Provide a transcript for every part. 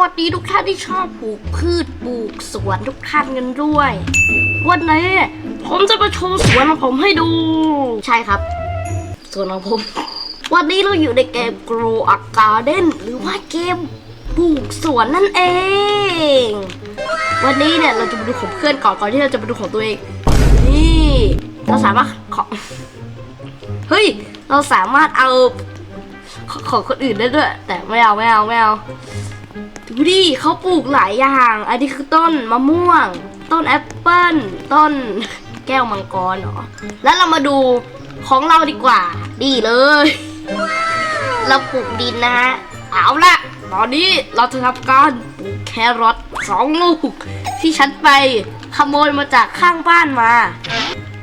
วัสดีทุกท่านที่ชอบปลูกพืชปลูกสวนทุกท่านกันด้วย วันนี้ผมจะมาโชว์สวนของผมให้ดู ใช่ครับ สวนของผม วันนี้เราอยู่ในเกม Grow a Garden หรือว่าเกมปลูกสวนนั่นเอง วันนี้เนี่ยเราจะมาดูของเพื่อนก่อนก่อนที่เราจะมาดูของตัวเอง นี่เราสามารถขอเฮ้ยเราสามารถเอาขของคนอื่นได้ด้วย แต่ไม่เอาไม่เอาไม่เอา ดูดิเขาปลูกหลายอย่าง อันนี้คือต้นมะม่วง ต้นแอปเปิ้ล ต้นแก้วมังกรเหรอ แล้วเรามาดูของเราดีกว่า ดีเลย เราปลูกดินนะฮะ เอาละตอนนี้เราจะทำการปลูกแครอทสองลูก ที่ฉันไปขโมยมาจากข้างบ้านมา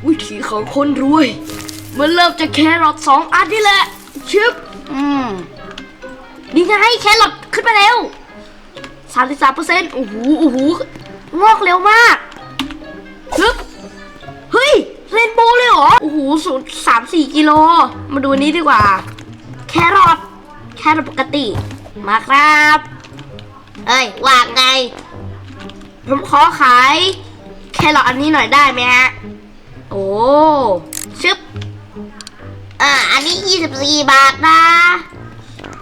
วิถีของคนรวย มันเริ่มจากแครอทสองอันนี่แหละ ชึบ อืมนี่ไงแครอทขึ้นมาแล้ว สามสิบสามเปอร์เซ็นต์โอ้โหโอ้โหงอกเร็วมากชึบเฮ้ยเรนโบว์เลยเหรอ โอ้โหสูงสามสี่กิโล มาดูนี้ดีกว่า แครอท แครอทปกติ มาครับ เอ้ย ว่าไง ผมขอขาย แครอทอันนี้หน่อยได้ไหมฮะ โอ้ ชึบ อ่า อันนี้24บาทนะ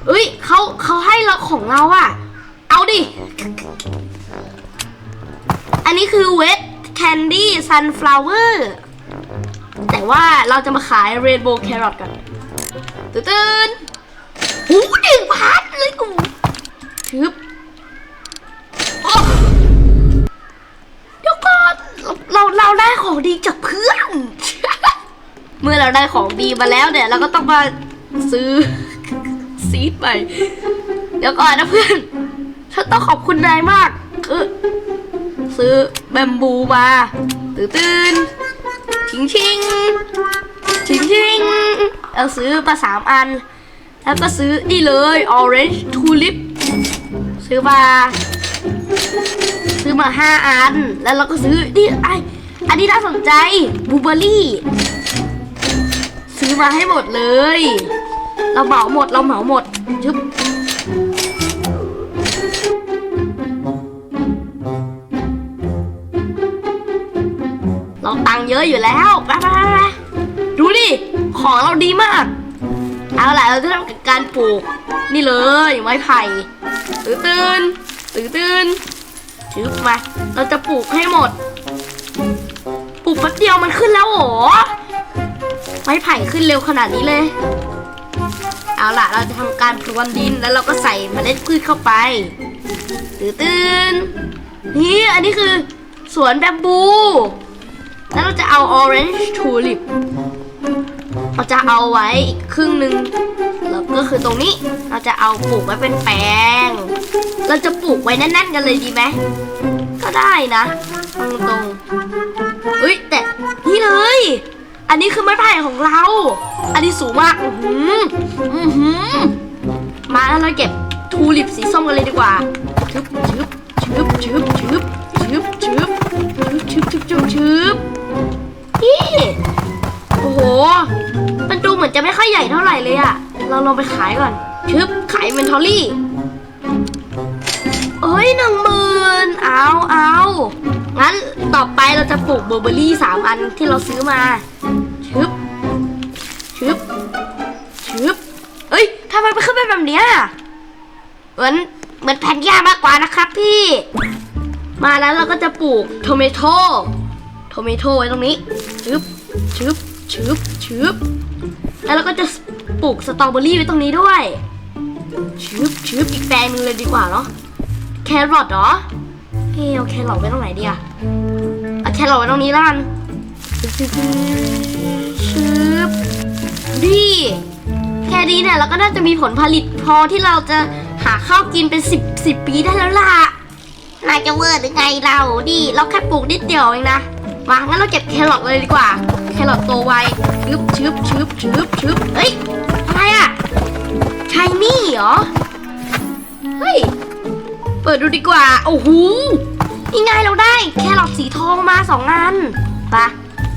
เอ้ยเขาเขาให้เราของเราอะ เอาดิ อันนี้คือเว t แคนดี้ซันฟลาวเวอร์แต่ว่าเราจะมาขายเรนโบว์แครอทกันตื่นตื่นหูหนึ่งพันเลยกูทึบเดี๋ยวก่อนเราเราได้ของดีจากเพื่อน เมื่อเราได้ของดีมาแล้วเนี่ย เราก็ต้องมาซื้อซีดไป เดี๋ยวก่อนนะเพื่อน ฉันต้องขอบคุณนายมากคือซื้อแบมบูมาตื่นตื่นชิงชิงชิงชิงเอาซื้อมาสามอัน แล้วก็ซื้อนี่เลย orange tulip ซื้อมาซื้อมาห้าอัน แล้วเราก็ซื้อนี่ไออันนี้น่าสนใจบูเบอร์รี่ซื้อมาให้หมดเลย เราเหมาหมดเราเหมาหมดชึบ เราตังค์เยอะอยู่แล้วไปไปไปไปดูดิของเราดีมาก เอาล่ะเราจะทำการปลูก นี่เลยไม้ไผ่ตื่นตื่นตื่นตื่นชึบมา เราจะปลูกให้หมด ปลูกแป๊บเดียวมันขึ้นแล้วเหรอไม้ไผ่ขึ้นเร็วขนาดนี้เลย เอาล่ะเราจะทำการพรวนดินแล้วเราก็ใส่เมล็ดพืชเข้าไป ตื่นตื่นนี่อันนี้คือสวนแบมบู แล้วเราจะเอา orange tulip เราจะเอาไว้อีกครึ่งหนึ่งแล้วก็คือตรงนี้เราจะเอาปลูกไว้เป็นแปลง เราจะปลูกไว้แน่นๆกันเลยดีไหมก็ได้นะตรงตรงๆเฮ้ยแต่นี่เลย อันนี้คือไม้ไผ่ของเรา อันนี้สูงมากอือหืออือหือมาแล้วเราเก็บทูลิปสีส้มกันเลยดีกว่าชึบชึบชึบชึบชึบชึบชึบชึบชึบชึบชึบ มันดูเหมือนจะไม่ค่อยใหญ่เท่าไหร่เลยอะเราลองไปขายก่อน ชึบ ขายเมนทอรี่ เอ้ยหนึ่งหมื่นเอาเอางั้นต่อไปเราจะปลูกเบอร์เบอรี่สามอันที่เราซื้อมา ชึบ ชึบ ชึบ เอ้ยทำไมมันขึ้นเป็นแบบเนี้ยเหมือนเหมือนแผ่นหญ้ามากกว่านะครับพี่ มาแล้วเราก็จะปลูกโทเมโตโทเมโตไว้ตรงนี้ ชึบ ชึบ ชึบชึบแล้วเราก็จะปลูกสตรอเบอรี่ไว้ตรงนี้ด้วยชึบชึบอีกแปลงหนึงเลยดีกว่าเนาะแครอทเหรอเฮ้ยเอาแครอทไว้ตรงไหนดีอะเอาแครอทไว้ตรงนี้ละกันชึบชึบชึบดีแค่นี้เนี่ยเราก็น่าจะมีผลผลิตพอที่เราจะหาข้าวกินเป็นสิบสิบปีได้แล้วล่ะนายจะเวอร์หรือไงเราดิเราแค่ปลูกนิดเดียวเองนะ มางั้นเราเก็บแครอทเลยดีกว่า แครอทโตไวชึบชึบชึบชึบชึบเฮ้ยอะไรอะชายนี่เหรอ เฮ้ย เปิดดูดีกว่า โอ้โหนี่ไงเราได้แครอทสีทองมาสองอันปะ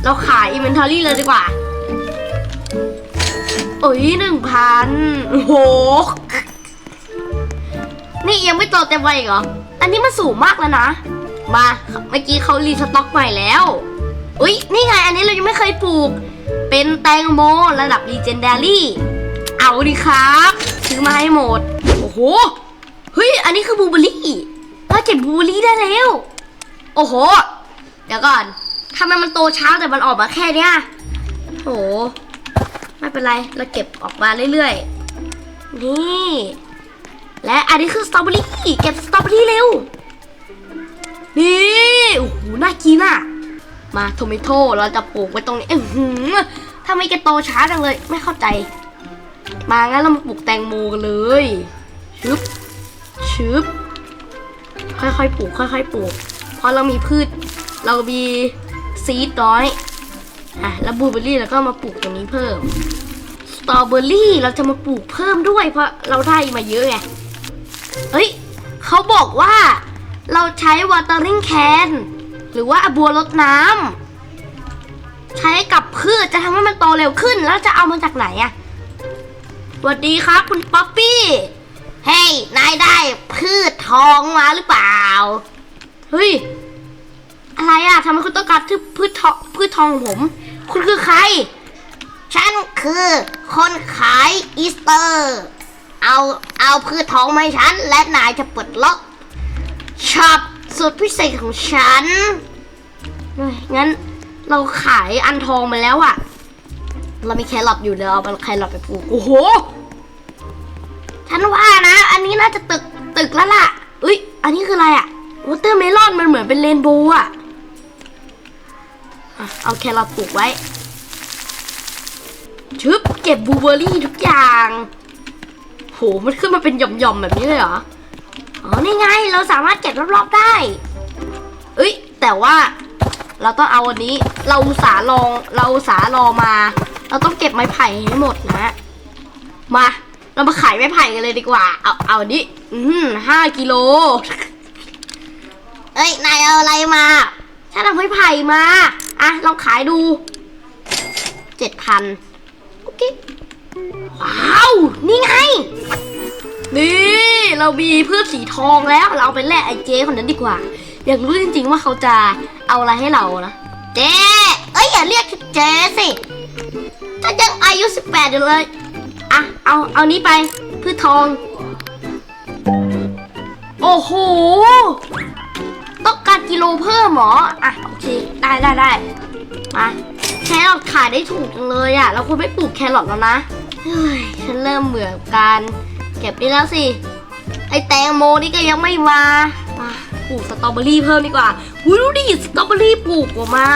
เราขายอินเวนทอรี่เลยดีกว่า โอ้ยหนึ่งพันโอ้โหนี่ยังไม่โตเต็มวัยอีกเหรอ อันนี้มันสูงมากแล้วนะ มาเมื่อกี้เขารีสต็อกใหม่แล้ว อุ๊ยนี่ไง อันนี้เรายังไม่เคยปลูก เป็นแตงโมระดับ Legendary เอาดิครับ ซื้อมาให้หมด โอ้โห เฮ้ย อันนี้คือบลูเบอรี่เราเก็บบลูเบอร์รี่ได้แล้ว โอ้โห เดี๋ยวก่อนทำไมมันโตช้าแต่มันออกมาแค่เนี้ยโอ้โห ไม่เป็นไร เราเก็บออกมาเรื่อยๆ นี่ และอันนี้คือสตรอเบอรี่ เก็บสตรอเบอรี่เร็ว นี่โอ้โหน่ากินอะ มาโทมิโต้เราจะปลูกไว้ตรงนี้อื้อหือทำไมแกโตช้าจังเลย ไม่เข้าใจ มางั้นเรามาปลูกแตงโมกันเลยชึบชึบค่อยๆปลูกค่อยๆปลูกพราะเรามีพืช เรามีซีดน้อยอะแล้วบลูเบอร์รี่เราก็มาปลูกตรงนี้เพิ่มสตรอเบอรี่เราจะมาปลูกเพิ่มด้วยเพราะเราได้มาเยอะไงเฮ้ยเขาบอกว่า เราใช้ watering can หรือว่าบัวรดน้ำใช้กับพืชจะทำให้มันโตเร็วขึ้น แล้วจะเอามาจากไหนอะสวัสดีครับคุณป๊อปปี้ เฮ้ยนายได้พืชทองมาหรือเปล่า เฮ้ย อะไรอะทำไมคุณต้องการพืชทองพืชทองของผม คุณคือใคร ฉันคือคนขายอีสเตอร์ เอาเอาพืชทองมาให้ฉัน และนายจะปลดล็อก ช็อปสุดพิเศษของฉัน งั้นเราขายอันทองมาแล้วอะเรามีแครอทอยู่เดี๋ยวเอาแครอทไปปลูก โอ้โห ฉันว่านะ อันนี้น่าจะตึกตึกแล้วล่ะเอ้ย อันนี้คืออะไรอะวอเตอร์เมลอนมันเหมือนเป็นเรนโบว์อะอะเอาแครอทปลูกไว้ชึบเก็บบลูเบอร์รี่ทุกอย่าง โห มันขึ้นมาเป็นหย่อมๆแบบนี้เลยเหรอ อ๋อนี่ไงเราสามารถเก็บรอบๆได้เอ้ยแต่ว่าเราต้องเอาวันนี้เราสาห์ลองเราสารอมา เราต้องเก็บไม้ไผ่ให้หมดนะมาเรามาขายไม้ไผ่กันเลยดีกว่า เอาเอาดิอืมห้ากิโลเอ้ยนายเอาอะไรมาฉันเอาไม้ไผ่มาอะลองขายดูเจ็ดพันโอเคว้าว นี่ไง นี่เรามีพืชสีทองแล้วเราเอาไปแลกไอ้เจ๊คนนั้นดีกว่า อยากรู้จริงๆว่าเขาจะเอาอะไรให้เรานะเจ๊เอ้ยอย่าเรียกเจ๊สิถ้ายังอายุสิบแปดอยู่เลยอะเอาเอานี้ไปพืชทอง โอ้โหต้องการกิโลเพิ่มหรออะโอเคได้ได้ได้มาแครอทขายได้ถูกจังเลยอะ่ะ เราควรไม่ปลูกแครอทแล้วนะเฮ้ยฉันเริ่มเบื่อกับการ เก็บนี่แล้วสิ ไอแตงโมนี่ก็ยังไม่มามาปลูกสตรอเบอรี่เพิ่มดีกว่าอุ้ยดูดิสตรอเบอรี่ปลูกออกมา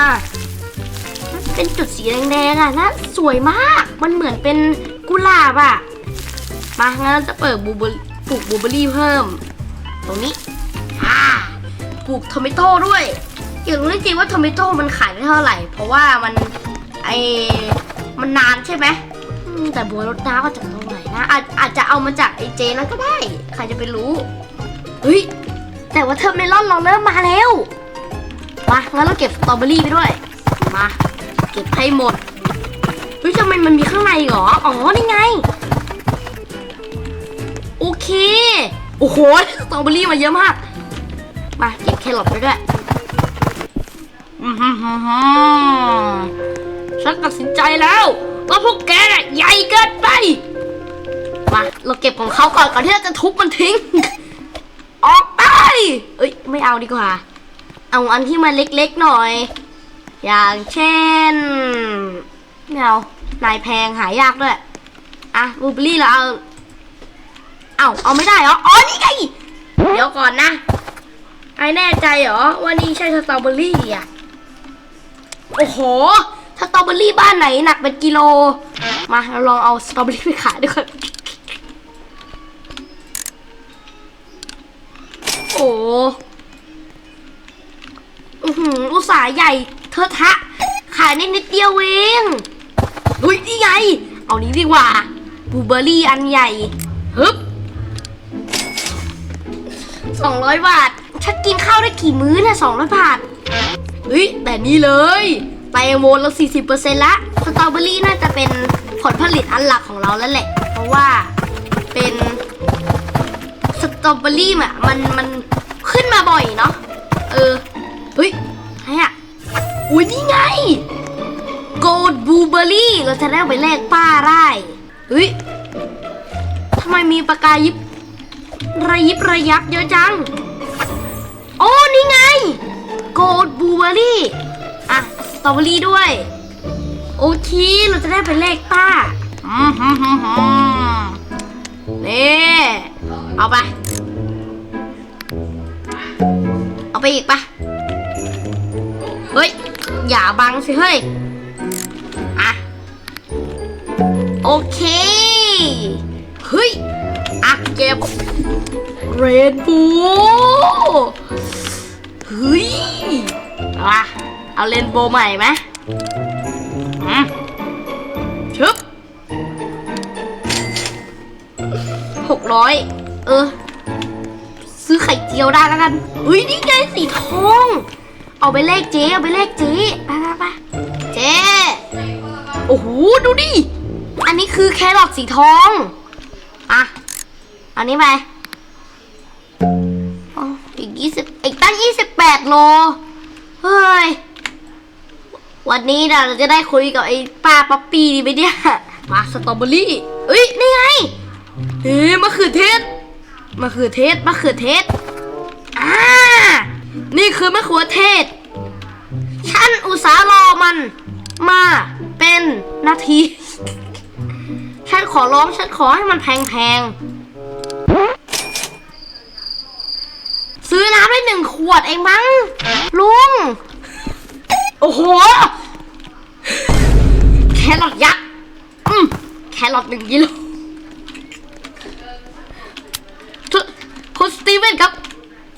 เป็นจุดสีแดงๆอะน่าสวยมาก มันเหมือนเป็นกุหลาบอะ มางั้นจะเปิดบูเบอร์ปลูกบูเบอรี่เพิ่ม ตรงนี้อ่าปลูกทอมิโต้ด้วยอยากรู้จริงว่าทอมิโต้มันขายได้เท่าไหร่ เพราะว่ามันไอมันนานใช่ไหมแต่บัวรถน้ำก็จากตรง นะ อาจอาจจะเอามาจากไอเจนั้นก็ได้ ใครจะไปรู้เฮ้ยแต่ว่าเทอร์เมลอนเราเริ่มมาแล้วมางั้นเราเก็บสตรอเบอรี่ไปด้วย มา เก็บให้หมดเฮ้ยทำไมมันมีข้างในเหรอ อ๋อ นี่ไง โอเค โอ้โห สตรอเบอรี่มาเยอะมาก มาเก็บแครอทไปด้วยอืมฮึมฮึมฮึมฉันตัดสินใจแล้ว ว่าพวกแกใหญ่เกินไป เราเก็บของเขาก่อนก่อนที่เราจะทุบมันทิ้ง ออกไป เอ้ยไม่เอาดีกว่า เอาอันที่มันเล็กๆหน่อย อย่างเช่นไม่เอานายแพงหายากด้วย อะบูเบอรี่เราเอา เอาเอาไม่ได้เหรอ อ๋อนี่ไง เดี๋ยวก่อนนะ ไอแน่ใจเหรอว่านี่ใช่สตรอเบอรี่อะ โอ้โหสตรอเบอรี่บ้านไหนหนักเป็นกิโล มาเราลองเอาสตรอเบอรี่ไปขายดีกว่ โอ้อือหืออุตสาห์ใหญ่เทอะทะ ขายนิดนิดเดียวเองเฮ้ยนี่ไง เอานี้ดีกว่าบูเบอร์รี่อันใหญ่ฮึบสองร้อยบาทฉันกินข้าวได้กี่มื้อเนี่ยสองร้อยบาทเฮ้ยแต่นี่เลยแตงโมเราสี่สิบเปอร์เซ็นต์ละสตรอเบอรี่น่าจะเป็นผลผลิตอันหลักของเราแล้วแหละ เพราะว่าเป็น ตรอเบอรี่อะมันมันขึ้นมาบ่อยเนาะเออเฮ้ยอะไรอะอุ้ยนี่ไงโกดบูเบอรี่เราจะได้เอาไปแลกป้าได้เฮ้ยทำไมมีปากกายิบระยิบระยับเยอะจัง โอ้นี่ไงโกดบูเบอรี่อะสตรอเบอรี่ด้วย โอเค เราจะได้ไปแลกป้าอืมฮึมฮึมนี่เอาไป ไปอีกปะเฮ้ย อย่าบังสิเฮ้ย อะ โอเค เฮ้ย อะ เก็บเรนโบว์เฮ้ยอาละเอาเรนโบว์ใหม่ไหมอืมชึบหกร้อยเออ ไข่เจียวได้แล้วกันเฮ้ยนี่ไงสีทอง เอาไปเลขเจ๊เอาไปเลขเจ๊ไปไปไปเจ๊โอ้โหดูดิ อันนี้คือแครอทสีทอง อะ อันนี้ไปอ๋ออีกยี่สิบอีกตั้งยี่สิบแปดโล เฮ้ย วันนี้นะเราจะได้คุยกับไอ้ป้าป๊อปปี้ดีไหมเนี่ย มาสตรอเบอรี่เอ้ย นี่ไงเฮ้ยมะเขือเทศ มะเขือเทศมะเขือเทศอ่านี่คือมะเขือเทศ ฉันอุตส่าห์รอมัน มาเป็นนาที ฉันขอร้องฉันขอให้มันแพงๆ ซื้อน้ำได้หนึ่งขวดเองมั้ง ลุง โอ้โห แครอทยักษ์อืมแครอทหนึ่งกิโล คุณสตีเวนครับ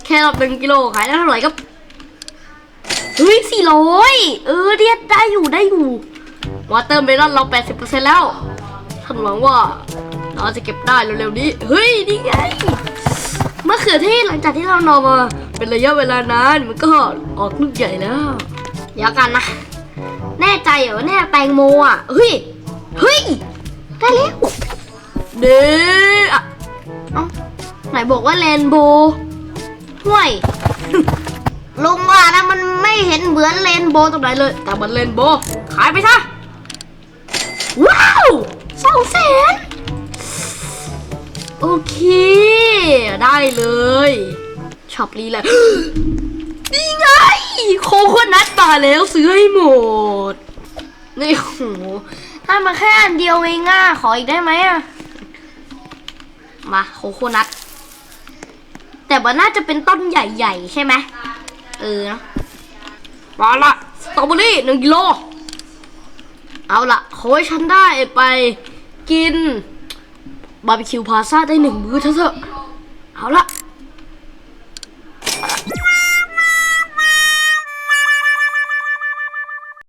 แครอทหนึ่งกิโลขายได้เท่าไหร่ครับเฮ้ยสี่ร้อยเออเรียกได้อยู่ได้อยู่วอเตอร์เมลอนเราแปดสิบเปอร์เซ็นต์แล้วฉันหวังว่าเราจะเก็บได้เร็วๆนี้ เฮ้ย นี่ไงมะเขือเทศหลังจากที่เรานอนมาเป็นระยะเวลานานมันก็ออกลูกใหญ่แล้ว เดี๋ยวกันนะ แน่ใจเหรอแน่แตงโมอะ เฮ้ย เฮ้ย ได้แล้วเด้อ ไหนบอกว่าเรนโบว์ห่วย ลุงว่านะมันไม่เห็นเหมือนเรนโบว์ตรงไหนเลย แต่มันเรนโบว์ขายไปซะ ว้าวสองแสนโอเค ได้เลยช็อปนี้แหละนี่ไง โคโคนัทมาแล้วซื้อให้หมด นี่โหถ้ามาแค่อันเดียวเองอะขออีกได้ไหมอะ มาโคโคนัท แต่ว่าน่าจะเป็นต้นใหญ่ๆ ใช่ไหมเออเนะมาละสตรอเบอรี่หนึ่งกิโล เอาละขอให้ฉันได้ไปกิน บาร์บีคิวพาซาได้หนึ่งมื้อเถอะ เอาละ